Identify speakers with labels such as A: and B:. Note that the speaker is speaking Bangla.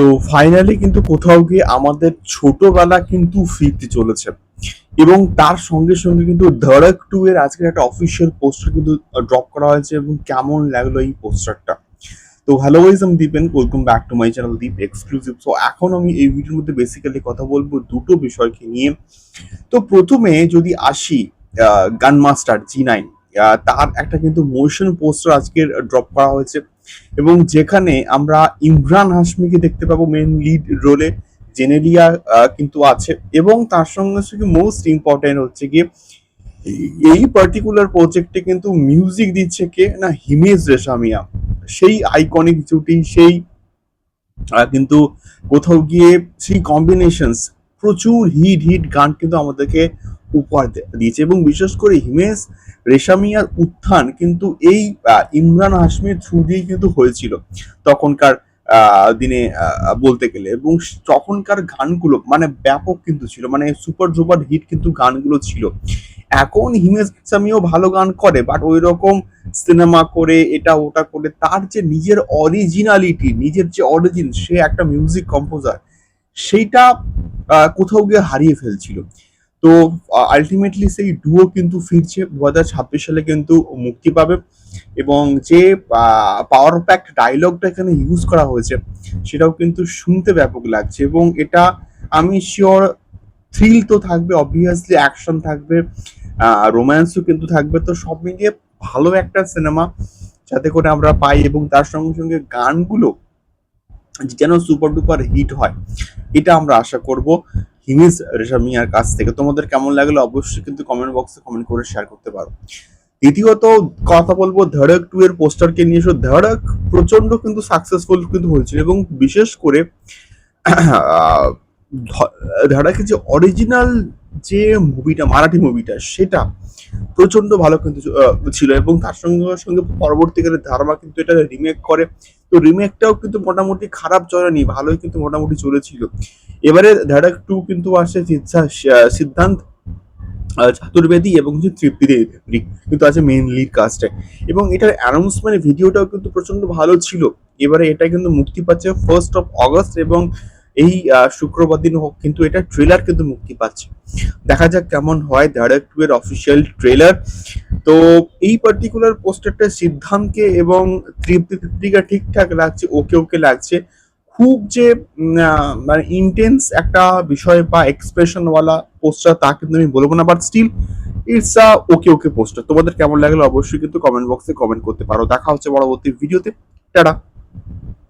A: তো ফাইনালি কিন্তু কোথাও গিয়ে আমাদের ছোটবেলা কিন্তু ফিরতে চলেছে। এবং তার সঙ্গে সঙ্গে কিন্তু ধড়ক টু এর আজকের একটা অফিসিয়াল পোস্টার কিন্তু ড্রপ করা হয়েছে এবং কেমন লাগল এই পোস্টারটা তো হ্যালো গাইজ আমি Dipen welcome back to my channel Deep exclusive so এখন আমি এই ভিডিওর মধ্যে বেসিক্যালি কথা বলব দুটো বিষয়কে নিয়ে। তো প্রথমে যদি আসি গান মাস্টার জি নাইন তার একটা কিন্তু মোশন পোস্টার আজকের ড্রপ করা হয়েছে। এবং যেখানে আমরা ইমরান হাসমিকে দেখতে পাবো মেন লিড রোলে জেনেলিয়া কিন্তু আছে এবং তার সঙ্গে সঙ্গে মোস্ট ইম্পর্টেন্ট হচ্ছে গিয়ে, এই- পার্টিকুলার প্রজেক্টে কিন্তু মিউজিক দিচ্ছে কে? না, হিমেশ রেশামিয়া। সেই আইকনিক জুটি, সেই কিন্তু কোথাও গিয়ে সেই কম্বিনেশনস প্রচুর হিট হিট গান কিন্তু আমাদেরকে উপহার দিয়েছে এবং বিশেষ করে হিমেশ রেশামিয়ার উত্থান কিন্তু এই ইমরান হাসমির থ্রু দিয়ে কিন্তু হয়েছিল তখনকার দিনে বলতে গেলে এবং তখনকার গানগুলো মানে ব্যাপক কিন্তু ছিল মানে সুপার সুপার হিট কিন্তু গানগুলো ছিল। এখন হিমেশ রেশামিও ভালো গান করে বাট ওই রকম সিনেমা করে, এটা ওটা করে, তার যে নিজের অরিজিনালিটি নিজের যে অরিজিন সে একটা মিউজিক কম্পোজার সেইটা কোথাও গিয়ে হারিয়ে ফেলছিল। তো আলটিমেটলি সেই ডুও কিন্তু ফিরছে। দু হাজার ছাব্বিশ সালে কিন্তু মুক্তি পাবে এবং যে পাওয়ার প্যাক ডায়লগটা এখানে ইউজ করা হয়েছে, সেটাও কিন্তু শুনতে ব্যাপক লাগছে এবং এটা আমি শিওর থ্রিল তো থাকবে অবভিয়াসলি অ্যাকশন থাকবে রোম্যান্সও কিন্তু থাকবে। তো সব মিলিয়ে ভালো একটা সিনেমা যাতে করে আমরা পাই এবং তার সঙ্গে সঙ্গে গানগুলো যেন সুপার ডুপার হিট হয় এটা আমরা আশা করব। হিমিজ রেশামিয়ার কাছ থেকে তোমাদের কেমন লাগল অবশ্যই কিন্তু কমেন্ট বক্সে কমেন্ট করে শেয়ার করতে পারো। দ্বিতীয়ত কথা বলব ধড়ক টু এর পোস্টারকে নিয়ে। এসো ধড়ক প্রচণ্ড কিন্তু সাকসেসফুল কিন্তু হয়েছিল এবং বিশেষ করে আহ, ধ- ধড়কের যে অরিজিনাল যে মুভিটা মারাঠি মুভিটা সেটা প্রচণ্ড ভালো কিন্তু ছিল এবং তার সঙ্গে সঙ্গে পরবর্তীকালে ধারমা কিন্তু এটা রিমেক করে। তো রিমেকটাও কিন্তু মোটামুটি খারাপ চলেনি, ভালোই কিন্তু মোটামুটি চলেছিল। এবারে ধারাক টু কিন্তু আসে সিদ্ধা- সিদ্ধান্ত চতুর্বেদী এবং যে তৃপ্তি দেবী। কিন্তু আছে মেইন লিড কাস্টে এবং এটার অ্যানাউন্সমেন্ট ভিডিওটাও কিন্তু প্রচণ্ড ভালো ছিল। এবারে এটা কিন্তু মুক্তি পাচ্ছে ফার্স্ট অফ অগস্ট এবং এই শুক্রবার দিন হোক, কিন্তু এটা ট্রেলার কিন্তু মুক্তি পাচ্ছে। দেখা যাক কেমন হয় ধারাক টু এর অফিসিয়াল ট্রেলার তো এই পার্টিকুলার পোস্টারটা সিদ্ধান্তকে এবং তৃপ্তি তৃপ্তিকা ঠিকঠাক লাগছে, ওকে ওকে লাগছে। খুব যে মানে ইন্টেন্স একটা বিষয় বা এক্সপ্রেশনওয়ালা পোস্টার তা কিন্তু আমি বলব না but still it's a okay okay poster তোমাদের কেমন লাগল অবশ্যই কিন্তু কমেন্ট বক্সে কমেন্ট করতে পারো। দেখা হচ্ছে পরবর্তী ভিডিওতে টাটা।